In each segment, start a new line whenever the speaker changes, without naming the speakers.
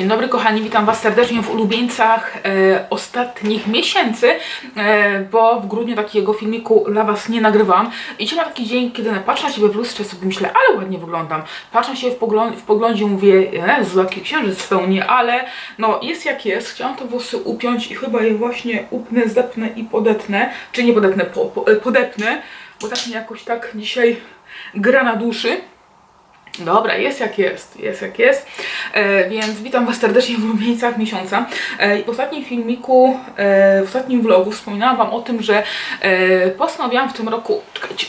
Dzień dobry kochani, witam Was serdecznie w ulubieńcach e, ostatnich miesięcy, e, bo w grudniu takiego filmiku dla Was nie nagrywam. I dzisiaj mam taki dzień, kiedy patrzę na siebie w lustrze sobie myślę, ale ładnie wyglądam. Patrzę siebie w, poglą- w poglądzie mówię, Jezu, jaki księżyc spełni, ale no jest jak jest. Chciałam te włosy upiąć i chyba je właśnie upnę, zepnę i podetnę. Czy nie podetnę, po, po, podepnę, bo tak mi jakoś tak dzisiaj gra na duszy. Dobra, jest jak jest, jest jak jest. E, więc witam Was serdecznie w ulubieńcach miesiąca. E, w ostatnim filmiku, e, w ostatnim vlogu wspominałam Wam o tym, że e, postanowiłam w tym roku, czekajcie,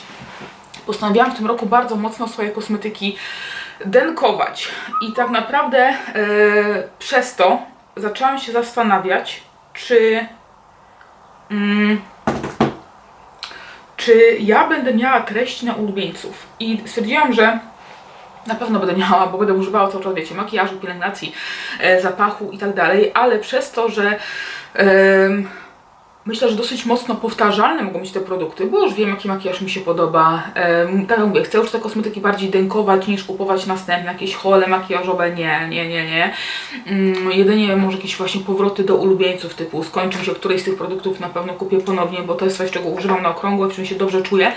postanowiłam w tym roku bardzo mocno swoje kosmetyki denkować. I tak naprawdę e, przez to zaczęłam się zastanawiać, czy mm, czy ja będę miała treści na ulubieńców. I stwierdziłam, że na pewno będę miała, bo będę używała cały czas, wiecie, makijażu, pielęgnacji, e, zapachu i tak dalej, ale przez to, że myślę, że dosyć mocno powtarzalne mogą być te produkty, bo już wiem, jaki makijaż mi się podoba. Em, tak jak mówię, chcę już te kosmetyki bardziej denkować niż kupować następne, jakieś hole makijażowe, nie, nie, nie, nie. Mm, jedynie może jakieś właśnie powroty do ulubieńców typu skończy się któryś z tych produktów, na pewno kupię ponownie, bo to jest coś, czego używam na okrągło, w czym się dobrze czuję,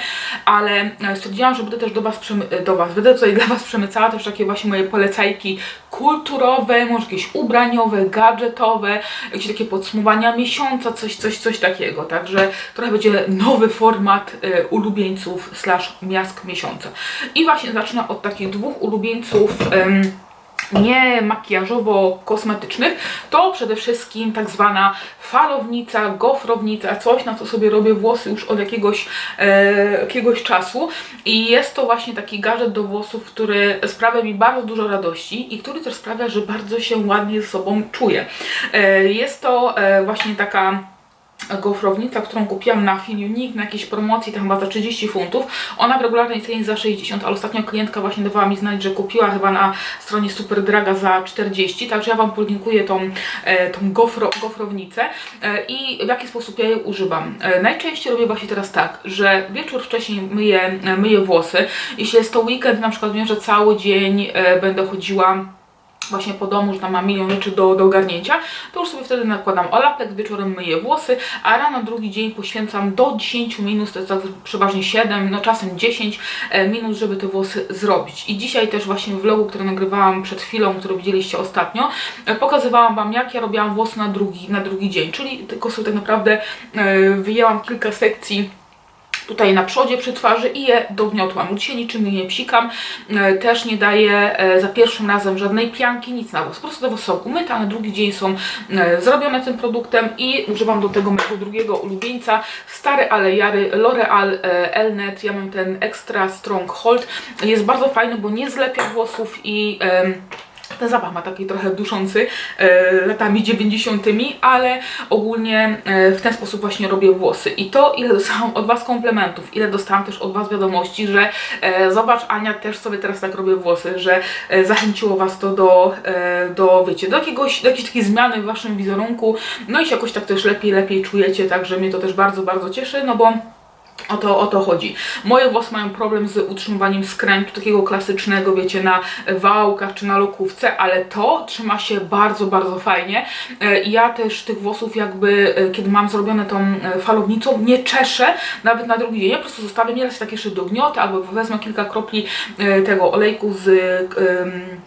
ale e, stwierdziłam, że będę też do Was, e, do was będę tutaj dla Was przemycała też takie właśnie moje polecajki kulturowe, może jakieś ubraniowe, gadżetowe, jakieś takie podsumowania miesiąca, coś, coś, coś takiego, także trochę będzie nowy format e, ulubieńców slash miask miesiąca. I właśnie zacznę od takich dwóch ulubieńców nie makijażowo-kosmetycznych, to przede wszystkim tak zwana falownica, gofrownica, coś na co sobie robię włosy już od jakiegoś, e, jakiegoś czasu i jest to właśnie taki gadżet do włosów, który sprawia mi bardzo dużo radości i który też sprawia, że bardzo się ładnie ze sobą czuję. E, jest to e, właśnie taka gofrownica, którą kupiłam na Unique, na jakiejś promocji, tam chyba za 30 funtów. Ona w regularnej cenie za 60, ale ostatnio klientka właśnie dawała mi znać, że kupiła chyba na stronie Superdraga za 40, także ja Wam podlinkuję tą, e, tą gofro, gofrownicę e, i w jaki sposób ja jej używam. E, najczęściej robię właśnie teraz tak, że wieczór wcześniej myję, myję włosy. Jeśli jest to weekend, na przykład wiem, że cały dzień będę chodziła właśnie po domu, że tam mam milion rzeczy do, do ogarnięcia, to już sobie wtedy nakładam olapek, wieczorem myję włosy, a rano drugi dzień poświęcam do 10 minut, to jest tak przeważnie 7, no czasem 10 e, minut, żeby te włosy zrobić. I dzisiaj też właśnie w vlogu, który nagrywałam przed chwilą, który widzieliście ostatnio, e, pokazywałam Wam, jak ja robiłam włosy na drugi, na drugi dzień, czyli tylko sobie tak naprawdę e, wyjęłam kilka sekcji tutaj na przodzie przy twarzy i je dogniotłam. Dzisiaj niczym nie psikam, e, też nie daję e, za pierwszym razem żadnej pianki, nic na włos. Po prostu te włosy są umyte, na drugi dzień są e, zrobione tym produktem i używam do tego mojego drugiego ulubieńca, stary ale jary L'Oreal Elnet. Ja mam ten Extra Strong Hold. Jest bardzo fajny, bo nie zlepia włosów i... ten zapach ma taki trochę duszący e, latami 90., ale ogólnie e, w ten sposób właśnie robię włosy. I to, ile dostałam od Was komplementów, ile dostałam też od Was wiadomości, że e, zobacz, Ania, też sobie teraz tak robię włosy, że e, zachęciło Was to do, e, do wiecie, do, jakiegoś, do jakiejś takiej zmiany w Waszym wizerunku, no i się jakoś tak też lepiej, lepiej czujecie, także mnie to też bardzo, bardzo cieszy, no bo o to, o to chodzi. Moje włosy mają problem z utrzymywaniem skrętu, takiego klasycznego, wiecie, na wałkach czy na lokówce, ale to trzyma się bardzo, bardzo fajnie. E, ja też tych włosów jakby, e, kiedy mam zrobione tą e, falownicą, nie czeszę nawet na drugi dzień. Ja po prostu zostawiam nieraz takie jeszcze dogniotę, albo wezmę kilka kropli tego olejku z... em,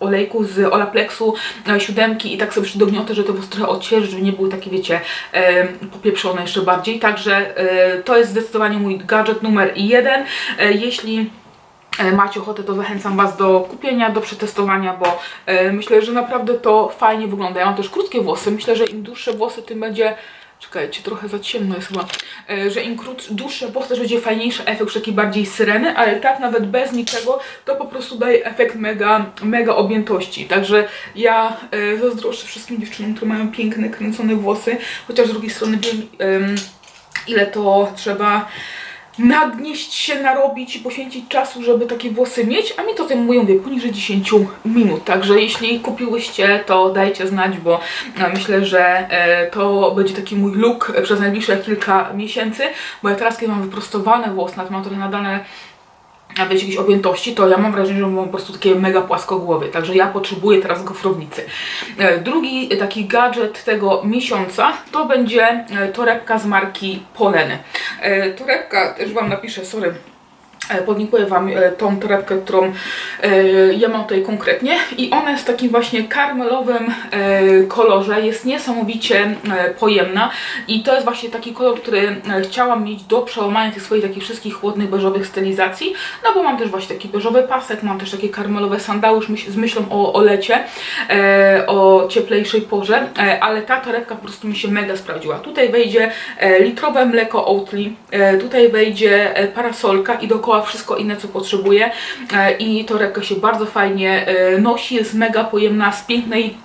olejku z Olaplexu e, siódemki i tak sobie przydogniotę, że te włosy trochę odświeżyć, żeby nie były takie, wiecie, e, popieprzone jeszcze bardziej. Także e, to jest zdecydowanie mój gadżet numer jeden. E, jeśli e, macie ochotę, to zachęcam Was do kupienia, do przetestowania, bo e, myślę, że naprawdę to fajnie wygląda. Ja mam też krótkie włosy. Myślę, że im dłuższe włosy, tym będzie Czekajcie, trochę za ciemno jest chyba, e, że im krótszy, dłuższe włosy też będzie fajniejszy efekt, taki bardziej syreny, ale tak nawet bez niczego, to po prostu daje efekt mega, mega objętości. Także ja e, zazdroszczę wszystkim dziewczynom, które mają piękne, kręcone włosy, chociaż z drugiej strony wiem, em, ile to trzeba nadnieść się, narobić i poświęcić czasu, żeby takie włosy mieć, a mi to zajmuje, mówię, poniżej 10 minut. Także jeśli kupiłyście, to dajcie znać, bo e, myślę, że e, to będzie taki mój look przez najbliższe kilka miesięcy, bo ja teraz, kiedy mam wyprostowane włosy, mam trochę nadane wiecie, jakiejś objętości, to ja mam wrażenie, że mam po prostu takie mega płaskogłowy, także ja potrzebuję teraz gofrownicy. E, Drugi taki gadżet tego miesiąca to będzie e, torebka z marki Polen. E, Torebka, też Wam napiszę, sorry, Podlinkuję Wam e, tą torebkę, którą e, ja mam tutaj konkretnie. I ona jest w takim właśnie karmelowym e, kolorze, jest niesamowicie e, pojemna. I to jest właśnie taki kolor, który e, chciałam mieć do przełamania tych swoich takich wszystkich chłodnych, beżowych stylizacji, no bo mam też właśnie taki beżowy pasek, mam też takie karmelowe sandały z myślą o, o lecie, e, o cieplejszej porze, e, ale ta torebka po prostu mi się mega sprawdziła. Tutaj wejdzie e, litrowe mleko Oatly, e, tutaj wejdzie e, parasolka i dookoła wszystko inne, co potrzebuję. E, i torebka się bardzo fajnie e, nosi, jest mega pojemna, z pięknej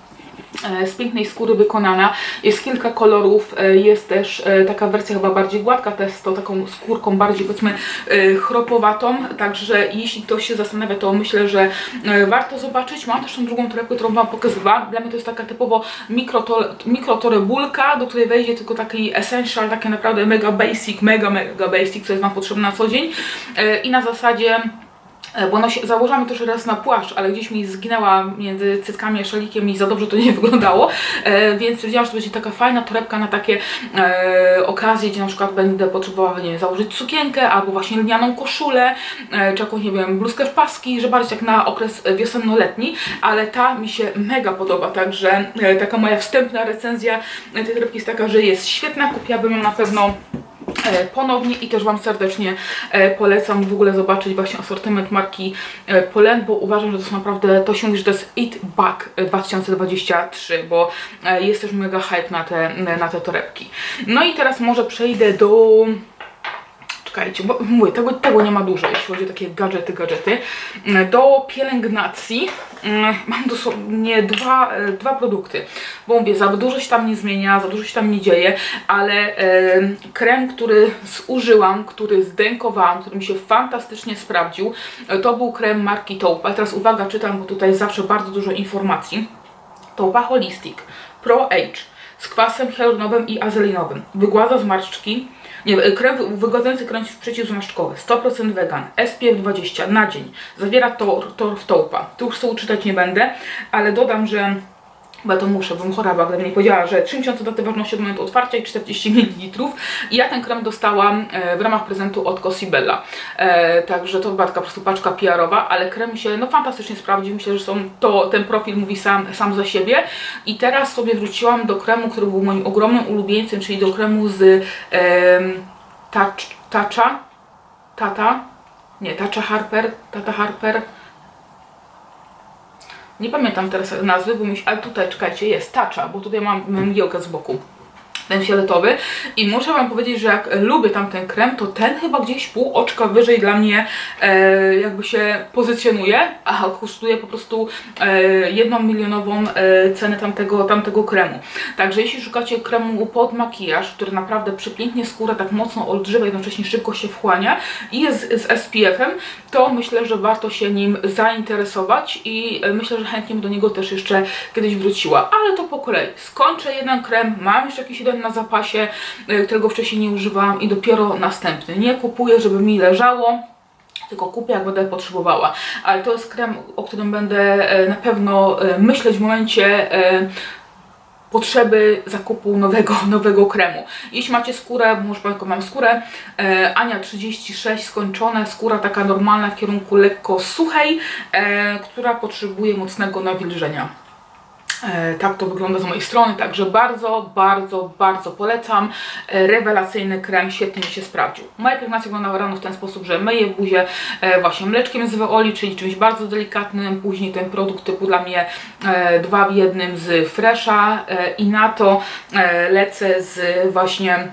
z pięknej skóry wykonana. Jest kilka kolorów, e, jest też e, taka wersja chyba bardziej gładka, to jest to taką skórką bardziej powiedzmy e, chropowatą, także jeśli ktoś się zastanawia, to myślę, że e, warto zobaczyć. Mam też tą drugą torebkę, którą Wam pokazywałam. Dla mnie to jest taka typowo mikroto- mikrotorebulka, do której wejdzie tylko taki essential, takie naprawdę mega basic, mega mega basic, co jest Wam potrzebne na co dzień E, i na zasadzie E, bo no się, założyłam też raz na płaszcz, ale gdzieś mi zginęła między cyckami a szalikiem i za dobrze to nie wyglądało, e, więc stwierdziłam, że to będzie taka fajna torebka na takie e, okazje, gdzie na przykład będę potrzebowała, nie wiem, założyć sukienkę albo właśnie lnianą koszulę, e, czy jakąś, nie wiem, bluzkę w paski, że bardziej jak na okres wiosenno-letni, ale ta mi się mega podoba, także e, taka moja wstępna recenzja tej torebki jest taka, że jest świetna, kupiłabym ją na pewno e, ponownie i też Wam serdecznie e, polecam w ogóle zobaczyć właśnie asortyment marki e, Polen, bo uważam, że to są naprawdę, to się mówi, że to jest It Back e, 2023, bo e, jest też mega hype na te, na te torebki. No i teraz może przejdę do czekajcie, bo mówię, tego, tego nie ma dużo, jeśli chodzi o takie gadżety, gadżety. Mm, Do pielęgnacji mm, mam dosłownie dwa, e, dwa produkty, bo mówię, za dużo się tam nie zmienia, za dużo się tam nie dzieje, ale e, krem, który zużyłam, który zdękowałam, który mi się fantastycznie sprawdził, e, to był krem marki Taupe. Teraz uwaga, czytam, bo tutaj zawsze bardzo dużo informacji. Taupa Holistic Pro Age z kwasem hialuronowym i azelinowym. Wygładza zmarszczki. Nie, krem wygładzający krem przeciwzmarszczkowy, 100% wegan, SPF 20 na dzień. Zawiera tor, tor w tołpa. Tu już sobie czytać nie będę, ale dodam, że bo ja to muszę, bym chora była, gdybym nie powiedziała, że 3 miesiące daty ważności od momentu otwarcia i 40 ml. I ja ten krem dostałam e, w ramach prezentu od Cosibella. E, także to była taka po prostu paczka PR-owa, ale krem się no, fantastycznie sprawdził. Myślę, że są, to, ten profil mówi sam, sam za siebie. I teraz sobie wróciłam do kremu, który był moim ogromnym ulubieńcem, czyli do kremu z touch, Tatcha, Tata, nie, Tatcha Harper, Tata Harper, nie pamiętam teraz nazwy, bo mi się, ale tutaj czekajcie, jest Tacza, bo tutaj mam mgiełkę z boku. Ten fioletowy i muszę Wam powiedzieć, że jak lubię tamten krem, to ten chyba gdzieś pół oczka wyżej dla mnie e, jakby się pozycjonuje, a kosztuje po prostu e, jedną milionową e, cenę tamtego, tamtego kremu. Także jeśli szukacie kremu pod makijaż, który naprawdę przepięknie skórę tak mocno olbrzyma, jednocześnie szybko się wchłania i jest z SPF-em, to myślę, że warto się nim zainteresować i e, myślę, że chętnie do niego też jeszcze kiedyś wróciła. Ale to po kolei. Skończę jeden krem, mam jeszcze jakiś jeden na zapasie, e, którego wcześniej nie używałam i dopiero następny. Nie kupuję, żeby mi leżało. Tylko kupię, jak będę potrzebowała. Ale to jest krem, o którym będę e, na pewno e, myśleć w momencie potrzeby zakupu nowego, nowego kremu. Jeśli macie skórę, może powiem, jaką mam skórę, Ania 36 skończone, skóra taka normalna w kierunku lekko suchej, która potrzebuje mocnego nawilżenia. E, Tak to wygląda z mojej strony, także bardzo, bardzo, bardzo polecam. E, Rewelacyjny krem, świetnie mi się sprawdził. Moja pielęgnacja wyglądała rano w ten sposób, że myję buzię e, właśnie mleczkiem z Weoli, czyli czymś bardzo delikatnym. Później ten produkt typu dla mnie dwa w jednym z Fresha i na to lecę z właśnie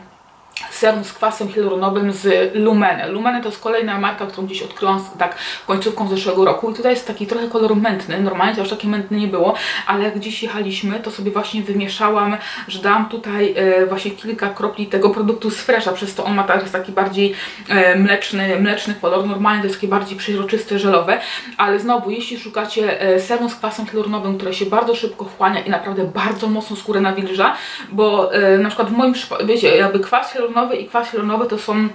serum z kwasem hialuronowym z Lumene. Lumene to jest kolejna marka, którą gdzieś odkryłam tak końcówką zeszłego roku. I tutaj jest taki trochę kolor mętny, normalnie to już taki mętny nie było, ale jak gdzieś jechaliśmy, to sobie właśnie wymieszałam, że dałam tutaj e, właśnie kilka kropli tego produktu z Fresha, przez to on ma teraz taki bardziej e, mleczny, mleczny kolor, normalnie to jest takie bardziej przeźroczyste, żelowe, ale znowu, jeśli szukacie e, serum z kwasem hialuronowym, które się bardzo szybko wchłania i naprawdę bardzo mocno skórę nawilża, bo e, na przykład w moim wiecie, jakby kwas hialuronowy i kwas hialuronowy to są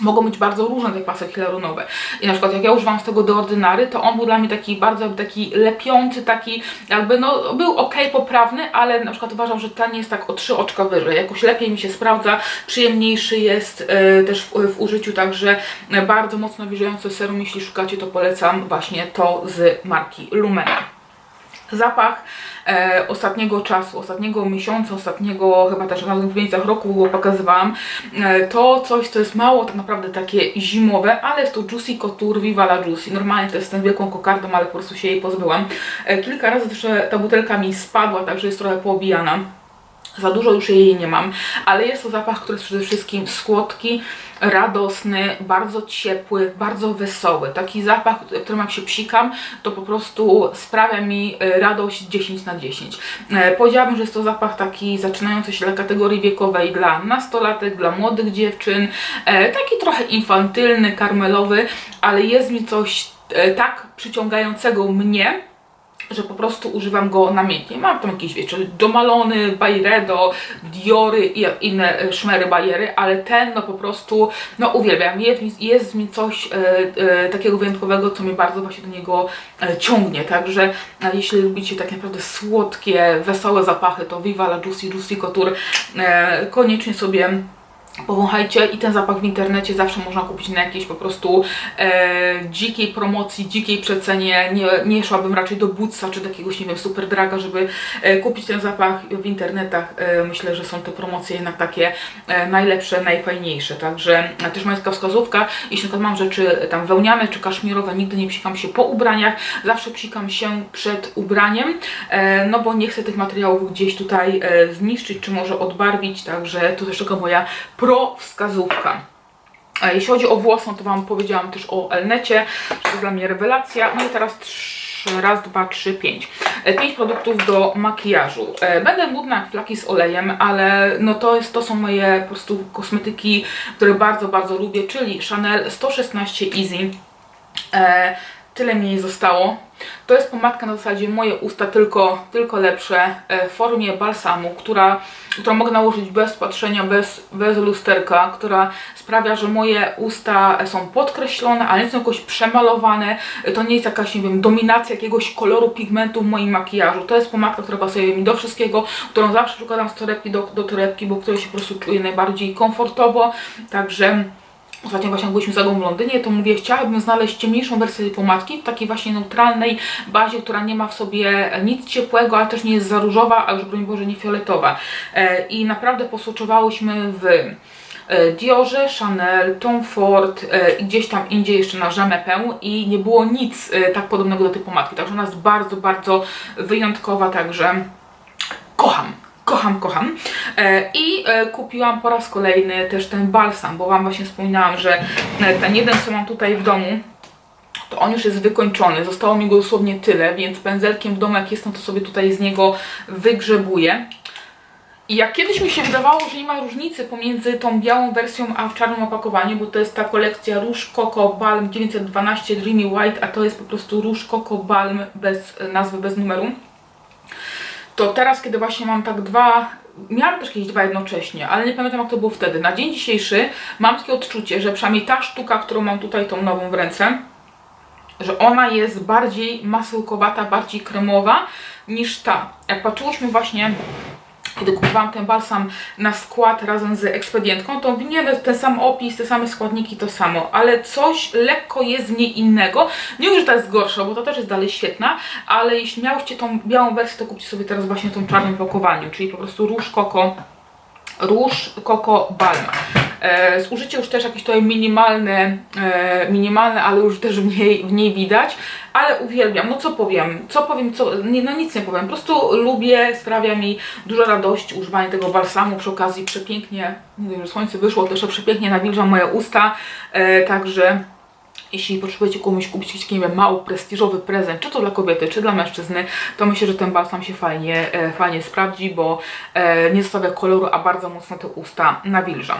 mogą być bardzo różne te kwasy hialuronowe. I na przykład jak ja używam z tego do ordynary, to on był dla mnie taki bardzo taki lepiący, taki jakby no był ok, poprawny, ale na przykład uważam, że ten jest tak o trzy oczka wyżej. Jakoś lepiej mi się sprawdza, przyjemniejszy jest e, też w, w użyciu, także bardzo mocno nawilżający serum. Jeśli szukacie, to polecam właśnie to z marki Lumena zapach e, ostatniego czasu, ostatniego miesiąca, ostatniego chyba też na miejscach roku pokazywałam. E, to coś, co jest mało tak naprawdę takie zimowe, ale jest to Juicy Couture Viva la Juicy. Normalnie to jest ten wielką kokardą, ale po prostu się jej pozbyłam. E, kilka razy też ta butelka mi spadła, także jest trochę poobijana. Za dużo już jej nie mam, ale jest to zapach, który jest przede wszystkim słodki, radosny, bardzo ciepły, bardzo wesoły. Taki zapach, którym jak się psikam, to po prostu sprawia mi e, radość 10 na 10. E, Powiedziałabym, że jest to zapach taki zaczynający się dla kategorii wiekowej dla nastolatek, dla młodych dziewczyn, e, taki trochę infantylny, karmelowy, ale jest mi coś e, tak przyciągającego mnie, że po prostu używam go namiętnie. Mam tam jakieś, wiecie, Domalony, Bayredo, Diory i inne e, szmery bajery, ale ten no po prostu, no uwielbiam. Jest, mi- coś e, e, takiego wyjątkowego, co mnie bardzo właśnie do niego e, ciągnie. Także jeśli lubicie tak naprawdę słodkie, wesołe zapachy, to Viva la Juicy, Juicy Couture e, koniecznie sobie Powąchajcie i ten zapach w internecie zawsze można kupić na jakiejś po prostu e, dzikiej promocji, dzikiej przecenie. Nie, nie szłabym raczej do Bootsa czy do jakiegoś, nie wiem, super draga, żeby e, kupić ten zapach w internetach. E, myślę, że są te promocje jednak takie e, najlepsze, najfajniejsze. Także też moja taka wskazówka, jeśli na mam rzeczy tam wełniane czy kaszmirowe, nigdy nie psikam się po ubraniach, zawsze psikam się przed ubraniem, e, no bo nie chcę tych materiałów gdzieś tutaj e, zniszczyć, czy może odbarwić, także to też taka moja pro wskazówka. E, Jeśli chodzi o włosy, no to Wam powiedziałam też o Elnecie, to dla mnie rewelacja. No i teraz raz, dwa, trzy, pięć. E, Pięć produktów do makijażu. E, Będę nudna jak flaki z olejem, ale no to, jest, to są moje po prostu kosmetyki, które bardzo, bardzo lubię, czyli Chanel 116 Easy. Tyle mi jej zostało. To jest pomadka na zasadzie moje usta, tylko, tylko lepsze, e, w formie balsamu, która, którą mogę nałożyć bez patrzenia, bez, bez lusterka, która sprawia, że moje usta są podkreślone, ale nie są jakoś przemalowane. E, To nie jest jakaś, nie wiem, dominacja jakiegoś koloru pigmentu w moim makijażu. To jest pomadka, która pasuje mi do wszystkiego, którą zawsze przykładam z torebki do, do torebki, bo której się po prostu czuję najbardziej komfortowo. Także Ostatnio właśnie byliśmy z w Londynie, to mówię, chciałabym znaleźć ciemniejszą wersję tej pomadki w takiej właśnie neutralnej bazie, która nie ma w sobie nic ciepłego, ale też nie jest za różowa, a już broń Boże nie fioletowa. E, I naprawdę posłuchiwałyśmy w e, Diorze, Chanel, Tom Ford e, i gdzieś tam indziej jeszcze na Jamepę i nie było nic tak podobnego do tej pomadki, także ona jest bardzo, bardzo wyjątkowa, także kocham. Kocham, kocham. E, I e, kupiłam po raz kolejny też ten balsam, bo Wam właśnie wspominałam, że e, ten jeden, co mam tutaj w domu, to on już jest wykończony. Zostało mi go dosłownie tyle, więc pędzelkiem w domu, jak jestem, to sobie tutaj z niego wygrzebuję. I jak kiedyś mi się wydawało, że nie ma różnicy pomiędzy tą białą wersją a w czarnym opakowaniu, bo to jest ta kolekcja Rouge Coco Balm 912 Dreamy White, a to jest po prostu Rouge Coco Balm bez nazwy, bez numeru to teraz, kiedy właśnie mam tak dwa, miałam też kiedyś dwa jednocześnie, ale nie pamiętam jak to było wtedy. Na dzień dzisiejszy mam takie odczucie, że przynajmniej ta sztuka, którą mam tutaj, tą nową w ręce, że ona jest bardziej masełkowata, bardziej kremowa niż ta. Jak patrzyłyśmy właśnie kiedy kupowałam ten balsam na skład razem z ekspedientką, to nie ten sam opis, te same składniki, to samo, ale coś lekko jest w niej innego. Nie mówię, że ta jest gorsza, bo to też jest dalej świetna, ale jeśli miałyście tą białą wersję, to kupcie sobie teraz właśnie tą czarnym pakowaniu, czyli po prostu róż koko, róż koko balm. E, zużycie już też jakieś tutaj minimalne, e, minimalne, ale już też w niej, w niej widać, ale uwielbiam, no co powiem, co powiem, co, no nic nie powiem, po prostu lubię, sprawia mi dużo radości używanie tego balsamu, przy okazji. Przepięknie, nie wiem, że słońce wyszło, też przepięknie nawilża moje usta, e, także jeśli potrzebujecie komuś kupić jakiś nie wiem, mały, prestiżowy prezent, czy to dla kobiety, czy dla mężczyzny, to myślę, że ten balsam się fajnie, e, fajnie sprawdzi, bo e, nie zostawia koloru, a bardzo mocno te usta nawilża.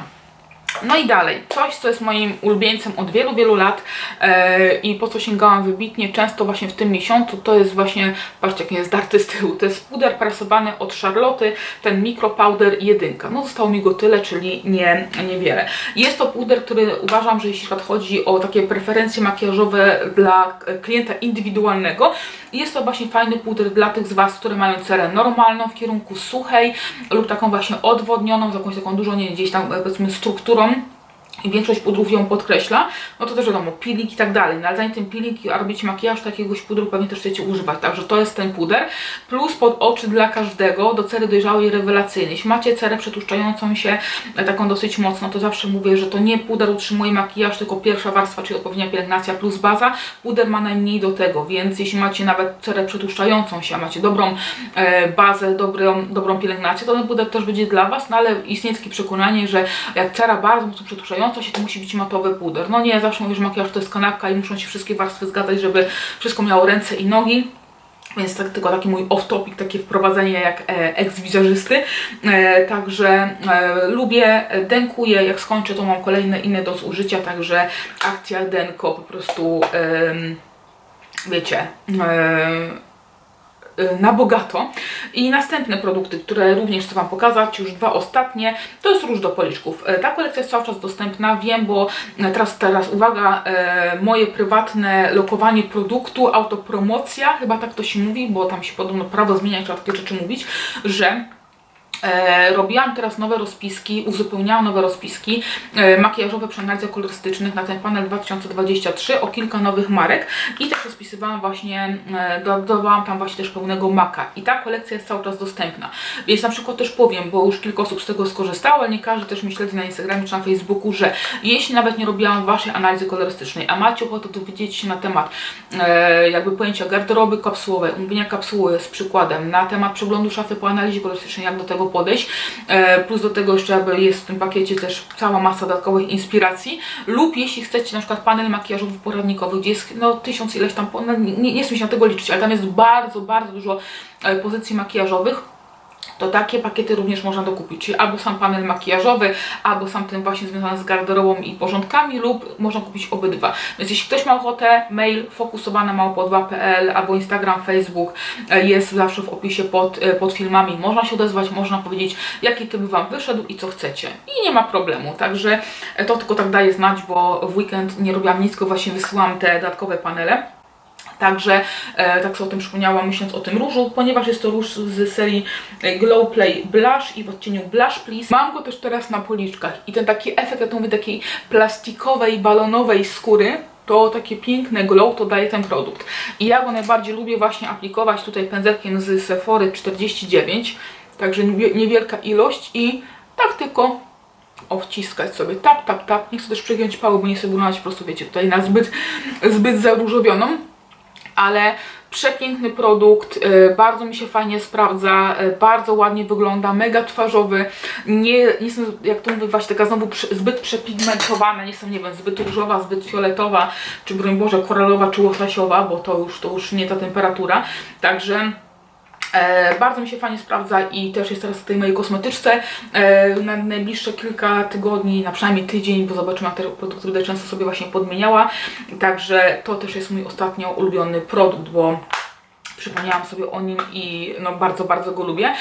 No i dalej, coś co jest moim ulubieńcem od wielu, wielu lat e, i po co sięgałam wybitnie często właśnie w tym miesiącu, to jest właśnie, patrzcie jak jest darty z tyłu, to jest puder prasowany od Charlotte, ten Micro Powder jedynka. No zostało mi go tyle, czyli nie, niewiele. Jest to puder, który uważam, że jeśli chodzi o takie preferencje makijażowe dla klienta indywidualnego, jest to właśnie fajny puder dla tych z Was, które mają cerę normalną w kierunku suchej lub taką właśnie odwodnioną, z jakąś taką dużą, nie gdzieś tam powiedzmy strukturą Então, i większość pudrów ją podkreśla, no to też wiadomo, peeling i tak dalej, no ale zanim ten peeling, a robicie makijaż, to jakiegoś pudru pewnie też chcecie używać, także to jest ten puder, plus pod oczy dla każdego, do cery dojrzałej rewelacyjnej. Jeśli macie cerę przetłuszczającą się, e, taką dosyć mocno, to zawsze mówię, że to nie puder utrzymuje makijaż, tylko pierwsza warstwa, czyli odpowiednia pielęgnacja plus baza, puder ma najmniej do tego, więc jeśli macie nawet cerę przetłuszczającą się, a macie dobrą e, bazę, dobrą, dobrą pielęgnację, to ten puder też będzie dla Was, no ale istnieje takie przekonanie, że jak cera bardzo mocno przetłuszczająca, się, to musi być matowy puder. No nie, zawsze mówię, że makijaż to jest kanapka i muszą się wszystkie warstwy zgadzać, żeby wszystko miało ręce i nogi. Więc tak, tylko taki mój off-topic, takie wprowadzenie jak e, ex-wizerzysty. E, także e, lubię, denkuję, jak skończę to mam kolejne inne do zużycia, także akcja denko po prostu, em, wiecie, y, na bogato. I następne produkty, które również chcę Wam pokazać, już dwa ostatnie, to jest róż do policzków. E, Ta kolekcja jest cały czas dostępna, wiem, bo e, teraz, teraz uwaga, moje prywatne lokowanie produktu, autopromocja, chyba tak to się mówi, bo tam się podobno prawo zmienia, trzeba takie rzeczy mówić, że robiłam teraz nowe rozpiski, uzupełniałam nowe rozpiski e, makijażowe przy analizach kolorystycznych na ten panel 2023 o kilka nowych marek i też rozpisywałam właśnie, e, dodawałam tam właśnie też pełnego maka i ta kolekcja jest cały czas dostępna. Więc na przykład też powiem, bo już kilka osób z tego skorzystało, ale nie każdy też mi śledzi na Instagramie czy na Facebooku, że jeśli nawet nie robiłam Waszej analizy kolorystycznej, a macie ochotę dowiedzieć się na temat e, jakby pojęcia garderoby kapsułowej, umówienia kapsuły z przykładem, na temat przeglądu szafy po analizie kolorystycznej, jak do tego podejść. E, plus do tego jeszcze jest w tym pakiecie też cała masa dodatkowych inspiracji. Lub jeśli chcecie na przykład panel makijażowy poradnikowy, gdzie jest no tysiąc ileś tam, no, nie, nie się na tego liczyć, ale tam jest bardzo, bardzo dużo e, pozycji makijażowych to takie pakiety również można dokupić, czyli albo sam panel makijażowy, albo sam ten właśnie związany z garderobą i porządkami, lub można kupić obydwa. Więc jeśli ktoś ma ochotę, mail fokusowana małpo2.pl albo Instagram, Facebook e, jest zawsze w opisie pod, e, pod filmami. Można się odezwać, można powiedzieć, jaki typ Wam wyszedł i co chcecie. I nie ma problemu, także e, to tylko tak daje znać, bo w weekend nie robiłam nic, tylko właśnie wysyłam te dodatkowe panele. Także e, tak sobie o tym przypomniałam, myśląc o tym różu, ponieważ jest to róż z serii e, Glow Play Blush i w odcieniu Blush Please. Mam go też teraz na policzkach i ten taki efekt, jak to mówię, takiej plastikowej, balonowej skóry, to takie piękne glow to daje ten produkt. I ja go najbardziej lubię właśnie aplikować tutaj pędzelkiem z Sephory 49, także niewie- niewielka ilość i tak tylko o wciskać sobie tap, tap, tap. Nie chcę też przegiąć pały, bo nie chcę wyglądać po prostu, wiecie, tutaj na zbyt, zbyt zaróżowioną ale przepiękny produkt, y, bardzo mi się fajnie sprawdza, y, bardzo ładnie wygląda, mega twarzowy, nie, nie jestem, jak to mówię, właśnie taka znowu zbyt przepigmentowana, nie jestem, nie wiem, zbyt różowa, zbyt fioletowa, czy broń Boże koralowa, czy łososiowa, bo to już, to już nie ta temperatura, także... E, bardzo mi się fajnie sprawdza i też jest teraz w tej mojej kosmetyczce e, na najbliższe kilka tygodni, na przynajmniej tydzień, bo zobaczymy, jak te produkty będę często sobie właśnie podmieniała. Także to też jest mój ostatnio ulubiony produkt, bo przypomniałam sobie o nim i no bardzo, bardzo go lubię.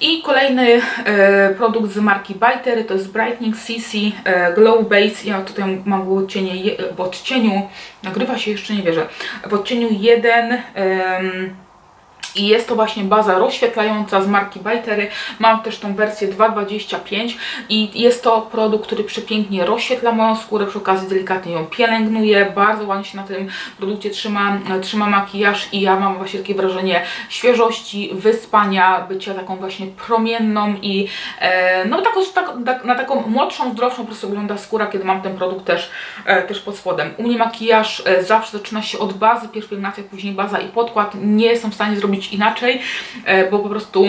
I kolejny e, produkt z marki Bitery to jest Brightening CC e, Glow Base. Ja tutaj mam w odcieniu, je- w odcieniu nagrywa się jeszcze nie wierzę, w odcieniu 1 em, i jest to właśnie baza rozświetlająca z marki Bitery. Mam też tą wersję 2.25 i jest to produkt, który przepięknie rozświetla moją skórę, przy okazji delikatnie ją pielęgnuje. Bardzo ładnie się na tym produkcie trzyma, trzyma makijaż i ja mam właśnie takie wrażenie świeżości, wyspania, bycia taką właśnie promienną i e, no taką, tak, tak, na taką młodszą, zdrowszą po prostu wygląda skóra, kiedy mam ten produkt też, e, też pod spodem. U mnie makijaż e, zawsze zaczyna się od bazy, pierw pielęgnacja, później baza i podkład. Nie jestem w stanie zrobić inaczej, e, bo po prostu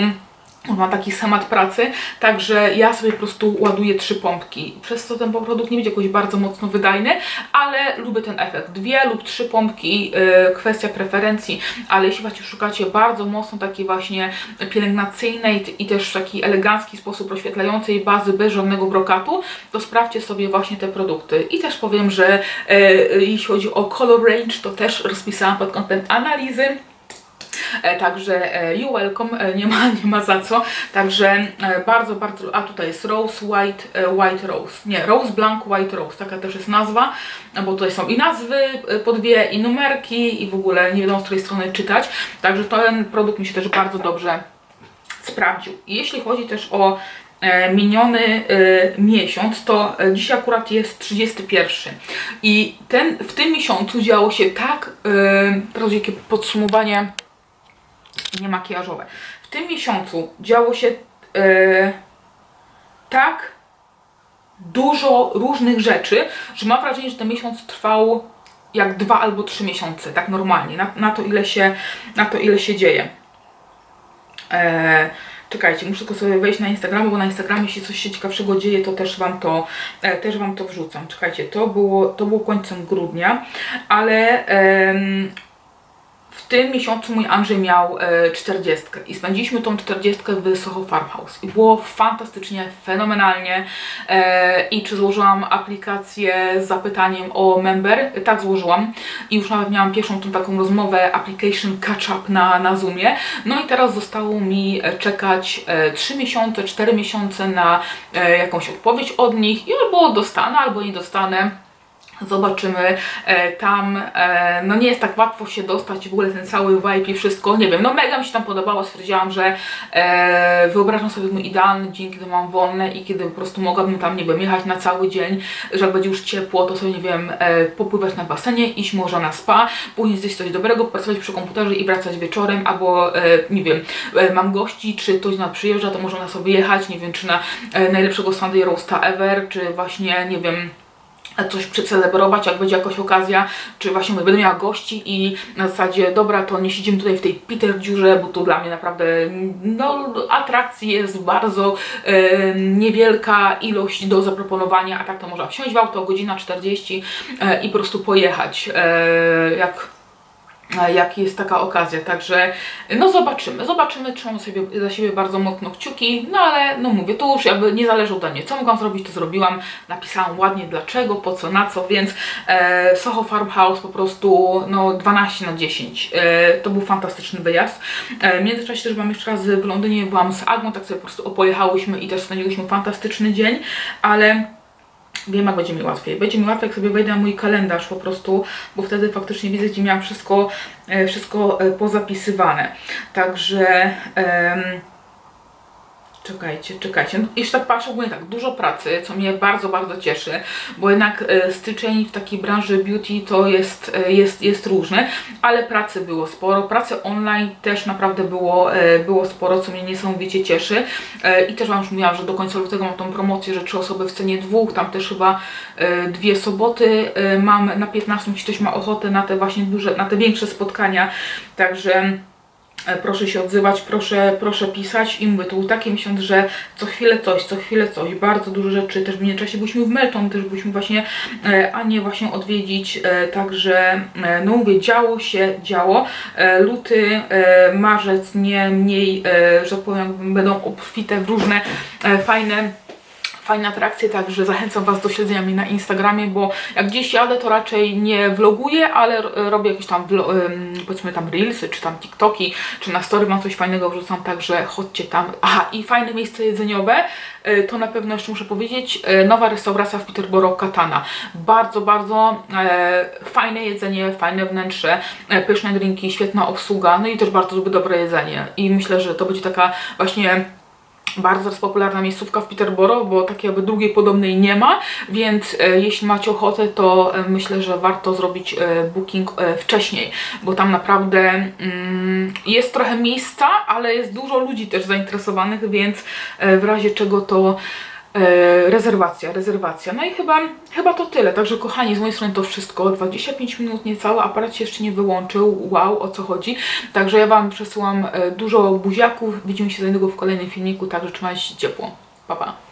ma taki schemat pracy, także ja sobie po prostu ładuję trzy pompki. Przez co ten produkt nie będzie jakoś bardzo mocno wydajny, ale lubię ten efekt. Dwie lub trzy pompki, yy, kwestia preferencji, ale jeśli właśnie szukacie bardzo mocno takiej właśnie pielęgnacyjnej i też w taki elegancki sposób rozświetlającej bazy bez żadnego brokatu, to sprawdźcie sobie właśnie te produkty. I też powiem, że yy, jeśli chodzi o color range, to też rozpisałam pod kątem analizy. E, Także e, you welcome, e, nie ma, nie ma za co. Także bardzo, bardzo, a tutaj jest Rose White, White Rose, nie, Rose Blanc White Rose, taka też jest nazwa, bo tutaj są i nazwy po dwie, i numerki, i w ogóle nie wiadomo z której strony czytać. Także ten produkt mi się też bardzo dobrze sprawdził. Jeśli chodzi też o miniony miesiąc, to dzisiaj akurat jest 31. I ten, w tym miesiącu działo się tak, teraz jakie podsumowanie nie makijażowe. W tym miesiącu działo się e, tak dużo różnych rzeczy, że mam wrażenie, że ten miesiąc trwał jak dwa albo trzy miesiące, tak normalnie, na, na, to, ile się, na to ile się dzieje. E, czekajcie, muszę tylko sobie wejść na Instagram, bo na Instagramie jeśli coś się ciekawszego dzieje, to też Wam to, e, też wam to wrzucam. Czekajcie, to było, to było końcem grudnia, ale em, w tym miesiącu mój Andrzej miał e, 40 i spędziliśmy tą 40 w Soho Farmhouse. I było fantastycznie, fenomenalnie e, i czy złożyłam aplikację z zapytaniem o member? Tak złożyłam. I już nawet miałam pierwszą tą taką rozmowę application catch up na, na Zoomie. No i teraz zostało mi e, czekać e, 3 miesiące, 4 miesiące na e, jakąś odpowiedź od nich i albo dostanę, albo nie dostanę Zobaczymy e, tam, e, no nie jest tak łatwo się dostać w ogóle ten cały vibe i wszystko, nie wiem, no mega mi się tam podobało, stwierdziłam, że e, wyobrażam sobie mój idealny dzień, kiedy mam wolne i kiedy po prostu mogłabym tam, nie wiem, jechać na cały dzień, że jak będzie już ciepło, to sobie, nie wiem, popływać na basenie, iść może na spa, później zjeść coś dobrego, pracować przy komputerze i wracać wieczorem, albo, nie wiem, mam gości, czy ktoś na przyjeżdża, to można sobie jechać, nie wiem, czy na najlepszego Sunday Roasta ever, czy właśnie, nie wiem, coś przecelebrować, jak będzie jakaś okazja, czy właśnie mówię, będę miała gości i na zasadzie, dobra, to nie siedzimy tutaj w tej Peter dziurze, bo to dla mnie naprawdę, no, atrakcji jest bardzo e, niewielka ilość do zaproponowania, a tak to można wsiąść w auto, godzina 40 e, i po prostu pojechać, e, jak jak jest taka okazja, także no zobaczymy, zobaczymy, trzymam sobie za siebie bardzo mocno kciuki, no ale no mówię, to już jakby nie zależy ode mnie, co mogłam zrobić, to zrobiłam, napisałam ładnie dlaczego, po co, na co, więc e, Soho Farmhouse po prostu no 12 na 10, e, to był fantastyczny wyjazd, e, w międzyczasie też byłam jeszcze raz w Londynie, byłam z Agną, tak sobie po prostu opojechałyśmy i też spędziliśmy fantastyczny dzień, ale Wiem, jak będzie mi łatwiej. Będzie mi łatwiej, jak sobie wejdę na mój kalendarz po prostu, bo wtedy faktycznie widzę, gdzie miałam wszystko, e, wszystko e, pozapisywane. Także. Czekajcie, czekajcie. No, Jeśli tak patrzę, ogólnie tak, dużo pracy, co mnie bardzo, bardzo cieszy, bo jednak e, styczeń w takiej branży beauty to jest, e, jest, jest różny, ale pracy było sporo, pracy online też naprawdę było, e, było sporo, co mnie niesamowicie cieszy. E, i też Wam już mówiłam, że do końca lutego mam tą promocję, że trzy osoby w cenie dwóch, tam też chyba e, dwie soboty mam. Na 15, jeśli ktoś ma ochotę na te właśnie duże, na te większe spotkania, także... E, Proszę się odzywać, proszę, proszę pisać i mówię, to był taki miesiąc, że co chwilę coś, co chwilę coś, bardzo dużo rzeczy, też w międzyczasie byliśmy w Melton, też byliśmy właśnie e, Anię właśnie odwiedzić, e, także no mówię, działo się, działo. Luty, marzec nie mniej, że tak powiem, będą obfite w różne fajne fajne atrakcje, także zachęcam Was do śledzenia mnie na Instagramie, bo jak gdzieś jadę, to raczej nie vloguję, ale robię jakieś tam, powiedzmy tam reelsy, czy tam TikToki, czy na story mam coś fajnego wrzucam, także chodźcie tam. Aha, i fajne miejsce jedzeniowe, y, to na pewno jeszcze muszę powiedzieć, y, nowa restauracja w Peterborough Katana. Bardzo, bardzo e, fajne jedzenie, fajne wnętrze, e, pyszne drinki, świetna obsługa, no i też bardzo dobre jedzenie. I myślę, że to będzie taka właśnie bardzo teraz popularna miejscówka w Peterborough, bo takiej jakby drugiej podobnej nie ma, więc e, jeśli macie ochotę, to e, myślę, że warto zrobić e, booking e, wcześniej, bo tam naprawdę mm, jest trochę miejsca, ale jest dużo ludzi też zainteresowanych, więc e, w razie czego to rezerwacja, rezerwacja. No i chyba, chyba to tyle. Także kochani, z mojej strony to wszystko. 25 minut niecałe, aparat się jeszcze nie wyłączył. Wow, o co chodzi. Także ja Wam przesyłam e, dużo buziaków. Widzimy się za niedługo w kolejnym filmiku, także trzymajcie się ciepło. Pa, pa.